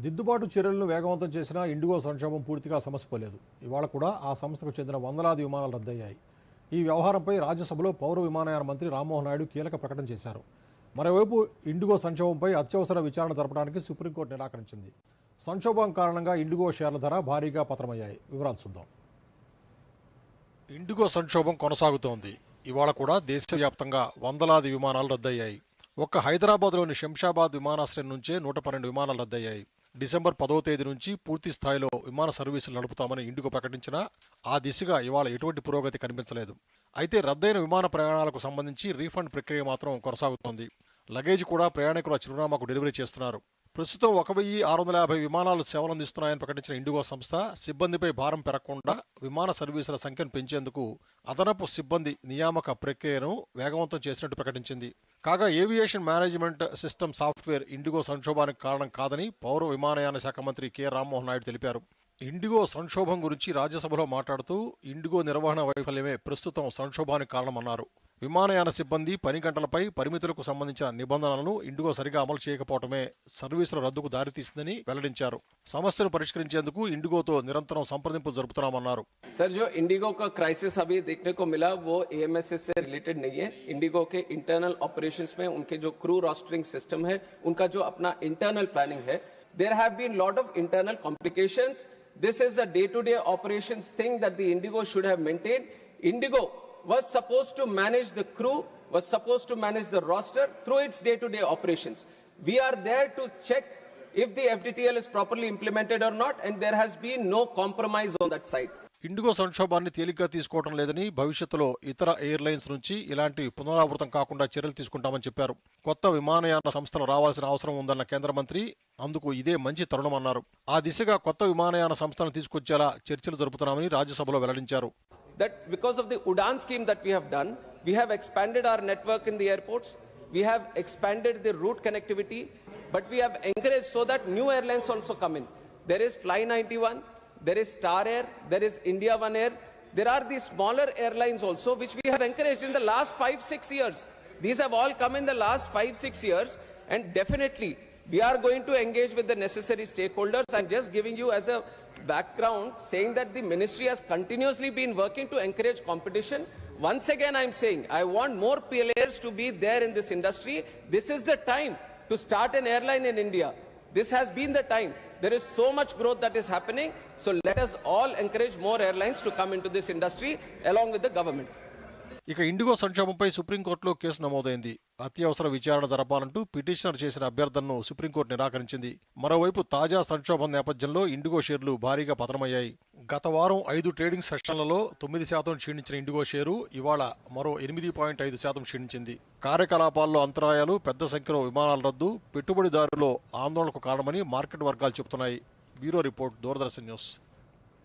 దిద్దుబాటు చర్యలను వేగవంతం చేసినా ఇండిగో సంక్షోభం పూర్తిగా సమసిపోలేదు. ఇవాళ కూడా ఆ సంస్థకు చెందిన వందలాది విమానాలు రద్దయ్యాయి. ఈ వ్యవహారంపై రాజ్యసభలో పౌర విమానయాన మంత్రి రామ్మోహన్ నాయుడు కీలక ప్రకటన చేశారు. మరోవైపు ఇండిగో సంక్షోభంపై అత్యవసర విచారణ జరపడానికి సుప్రీంకోర్టు నిరాకరించింది. సంక్షోభం కారణంగా ఇండిగో షేర్ల ధర భారీగా పతనమయ్యాయి. వివరాలు చూద్దాం. ఇండిగో సంక్షోభం కొనసాగుతోంది. ఇవాళ కూడా దేశవ్యాప్తంగా వందలాది విమానాలు రద్దయ్యాయి. ఒక్క హైదరాబాద్లోని శంషాబాద్ విమానాశ్రయం నుంచే నూట పన్నెండు విమానాలు రద్దయ్యాయి. డిసెంబర్ పదవ తేదీ నుంచి పూర్తి స్థాయిలో విమాన సర్వీసులు నడుపుతామని ఇండిగో ప్రకటించినా ఆ దిశగా ఇవాళ ఎటువంటి పురోగతి కనిపించలేదు. అయితే రద్దయిన విమాన ప్రయాణాలకు సంబంధించి రీఫండ్ ప్రక్రియ మాత్రం కొనసాగుతోంది. లగేజ్ కూడా ప్రయాణికుల చిరునామాకు డెలివరీ చేస్తున్నారు. ప్రస్తుతం ఒక వెయ్యి ఆరు వందల యాభై విమానాలు సేవలందిస్తున్నాయని ప్రకటించిన ఇండిగో సంస్థ సిబ్బందిపై భారం పెరగకుండా విమాన సర్వీసుల సంఖ్యను పెంచేందుకు అదనపు సిబ్బంది నియామక ప్రక్రియను వేగవంతం చేసినట్టు ప్రకటించింది. కాగా aviation management system software IndiGo సంక్షోభానికి కారణం కాదని పౌర విమానయాన శాఖ మంత్రి కె. రామ్మోహన్ నాయుడు తెలిపారు. ఇండిగో సంక్షోభం గురించి రాజ్యసభలో మాట్లాడుతూ ఇండిగో నిర్వహణ వైఫల్యమే ప్రస్తుతం సంక్షోభానికి కారణమన్నారు. విమానయాన సిబ్బంది పని గంటలపై పరిమితులకు సంబంధించిన నిబంధనలను ఇండిగో సరిగా అమలు చేయకపోవటమే సర్వీసుల రద్దుకు దారితీసిందని వెల్లడించారు సమస్యను పరిష్కరించేందుకు ఇండిగోతో నిరంతరం సంప్రదింపులు జరుపుతున్నామన్నారు सर जो इंडिगो का क्राइसिस अभी देखने को मिला वो एएमएसएस से रिलेटेड नहीं है इंडिगो के इंटरनल ऑपरेशंस में उनके जो क्रू रोस्टरिंग सिस्टम है उनका जो अपना इंटरनल प्लानिंग है there have been lot of internal complications this is a day to day operations thing that the IndiGo should have maintain IndiGo was supposed to manage the crew was supposed to manage the roster through its day to day operations we are there to check if the fdtl is properly implemented or not and there has been no compromise on that side IndiGo సంక్షోభాన్ని తేలిగ్గా తీసుకోవడం లేదని భవిష్యత్తులో ఇతర airlines నుంచి ఇలాంటి పునరావృతం కాకుండా చర్యలు తీసుకుంటామని చెప్పారు కొత్త విమానయాన సంస్థలు రావాల్సిన అవసరం ఉందన్న కేంద్ర మంత్రి అందుకు ఇదే మంచి తరుణమన్నారు ఆ దిశగా కొత్త విమానయాన సంస్థలను తీసుకొచ్చేలా చర్చలు జరుపుతున్నామని రాజ్యసభలో వెల్లడించారు that because of the Udan scheme that we have done, we have expanded our network in the airports, we have expanded the route connectivity, but we have encouraged so that new airlines also come in. There is Fly 91, there is Star Air, there is India One Air. There are the smaller airlines also, which we have encouraged in the last five, six years. These have all come in the last five, six years, and definitely we are going to engage with the necessary stakeholders. I'm just giving you as a background saying that the ministry has continuously been working to encourage competition. Once again, I'm saying I want more PLAs to be there in this industry. This is the time to start an airline in India. This has been the time. There is so much growth that is happening. So let us all encourage more airlines to come into this industry along with the government. ఇక ఇండిగో సంక్షోభంపై సుప్రీంకోర్టులో case నమోదైంది. అత్యవసర విచారణ జరపాలంటూ petitioner చేసిన అభ్యర్థనను supreme court నిరాకరించింది. మరోవైపు తాజా సంక్షోభం నేపథ్యంలో ఇండిగో షేర్లు భారీగా పతనమయ్యాయి. గత వారం ఐదు ట్రేడింగ్ సెషన్లలో తొమ్మిది శాతం క్షీణించిన ఇండిగో షేరు ఇవాళ మరో ఎనిమిది పాయింట్ ఐదు శాతం క్షీణించింది. కార్యకలాపాల్లో అంతరాయాలు పెద్ద సంఖ్యలో విమానాల రద్దు పెట్టుబడిదారులో ఆందోళనకు కారణమని మార్కెట్ వర్గాలు చెబుతున్నాయి. Bureau report Doordarshan news.